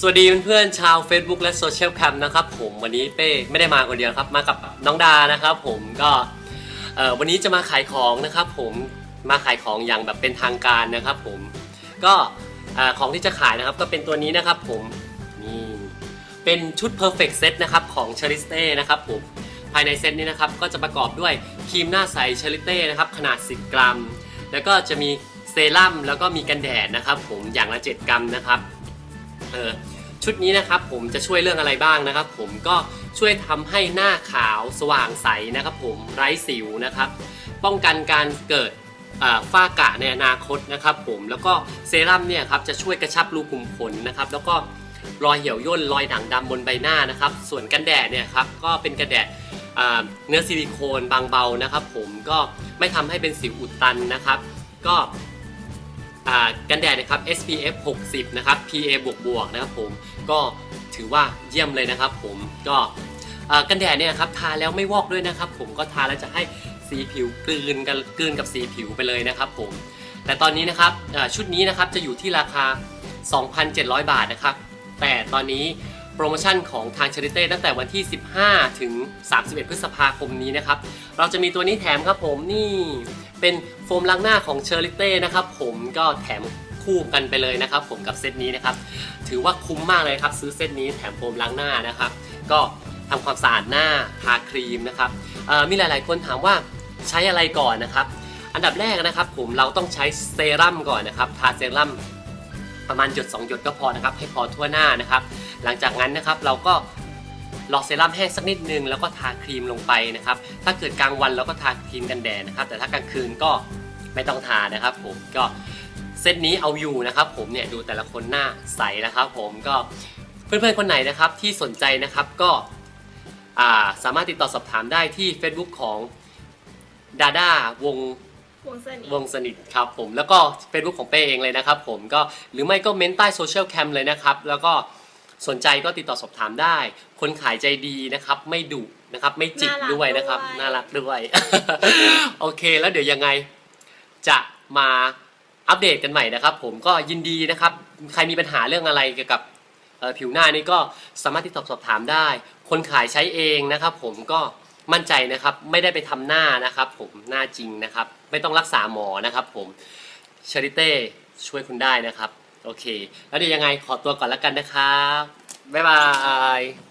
สวัสดีเพื่อนๆชาว Facebook และโซเชียลแคมนะครับผมวันนี้เป้ไม่ได้มาคนเดียวครับมากับน้องดานะครับผมก็วันนี้จะมาขายของนะครับผมมาขายของอย่างแบบเป็นทางการนะครับผมก็ของที่จะขายนะครับก็เป็นตัวนี้นะครับผมนี่เป็นชุด perfect set นะครับของ c h a r i s t e นะครับผมภายในเซตนี้นะครับก็จะประกอบด้วยครีมหน้าใส c h a r i s t e นะครับขนาด 10 กรัม แล้วก็จะมีเซรั่มแล้วก็มีกันแดดนะครับผมอย่างละ 7 กรัมนะครับ เออชุดนี้นะครับผมจะช่วยเรื่องอะไรบ้างนะครับ ผมก็ช่วยทำให้หน้าขาวสว่างใสนะครับ ผมไร้สิวนะครับ ป้องกันการเกิดฝ้ากระในอนาคตนะครับ ผมแล้วก็เซรั่มเนี่ยครับจะช่วยกระชับรูขุมขนนะครับ แล้วก็รอยเหี่ยวย่นรอยด่างดำบนใบหน้านะครับ ส่วนกันแดดเนี่ยครับก็เป็นกันแดดเนื้อซิลิโคนบางเบานะครับ ผมก็ไม่ทำให้เป็นสิวอุดตันนะครับ ก็ กันแดดนะครับ SPF 60 นะครับ PA บวกบวกนะครับผมก็ถือว่าเยี่ยมเลยนะครับผมก็กันแดดเนี่ยครับทาแล้วไม่วอกด้วยนะครับ ผมก็ทาแล้วจะให้สีผิวกลืนกันกลืนกับสีผิวไปเลยนะครับผมแต่ตอนนี้นะครับชุดนี้นะครับจะอยู่ที่ราคา 2,700 บาทนะครับ แต่ตอนนี้โปรโมชั่นของทางชาริเต้ตั้งแต่วันที่ 15 ถึง 31 พฤษภาคมนี้นะครับ เราจะมีตัวนี้แถมครับผมนี่เป็นโฟมล้างหน้าของเชอริเต้นะครับผม ก็แถมคู่กันไปเลยนะครับ ผมกับเซตนี้นะครับ ถือว่าคุ้มมากเลยครับ ซื้อเซตนี้แถมโฟมล้างหน้านะครับ ก็ทำความสะอาดหน้าทาครีมนะครับมีหลาย ๆ คนถามว่าใช้อะไรก่อนนะครับ อันดับแรกนะครับผมเราต้องใช้เซรั่มก่อนนะครับ ทาเซรั่มประมาณหยด2หยดก็พอนะครับ ให้พอทั่วหน้านะครับ หลังจากนั้นนะครับเราก็รอเซรั่มแห้งสักนิดนึงแล้วก็ทาครีมลงไปนะครับ ถ้าเกิดกลางวันเราก็ทาครีมกันแดดนะครับ แต่ถ้ากลางคืนก็ไม่ต้องทานะครับผมก็ ซตนี้เอาอยู่นะครับผมเนี่ยดูแต่ละคนหน้าใสนะครับผมก็เพื่อนๆคนไหนนะครับที่สนใจนะครับก็อ่าสามารถติดต่อสอบถามได้ที่ Facebook ของดาด้าวงวงสนิทวงสนิทครับผมแล้วก็ Facebook ของเป้เองเลยนะครับผมก็หรือไม่ก็เม้นใต้โซเชียลแคมเลยนะครับแล้วก็สนใจก็ติดต่อสอบถามได้ คนขายใจดีนะครับ ไม่ดุนะครับ ไม่จิกด้วยนะครับ น่ารักด้วย โอเคแล้วเดี๋ยวยังไงจะมา อัปเดตกันใหม่นะครับ ผมก็ยินดีนะครับ ใครมีปัญหาเรื่องอะไรเกี่ยวกับผิวหน้านี่ก็สามารถติดต่อสอบถามได้ คนขายใช้เองนะครับ ผมก็มั่นใจนะครับไม่ได้ไปทำหน้านะครับ ผมหน้าจริงนะครับ ไม่ต้องรักษาหมอนะครับ ผมชาริเต้ช่วยคุณได้นะครับ โอเค แล้วเดี๋ยวยังไงขอตัวก่อนแล้วกันนะครับบ๊ายบาย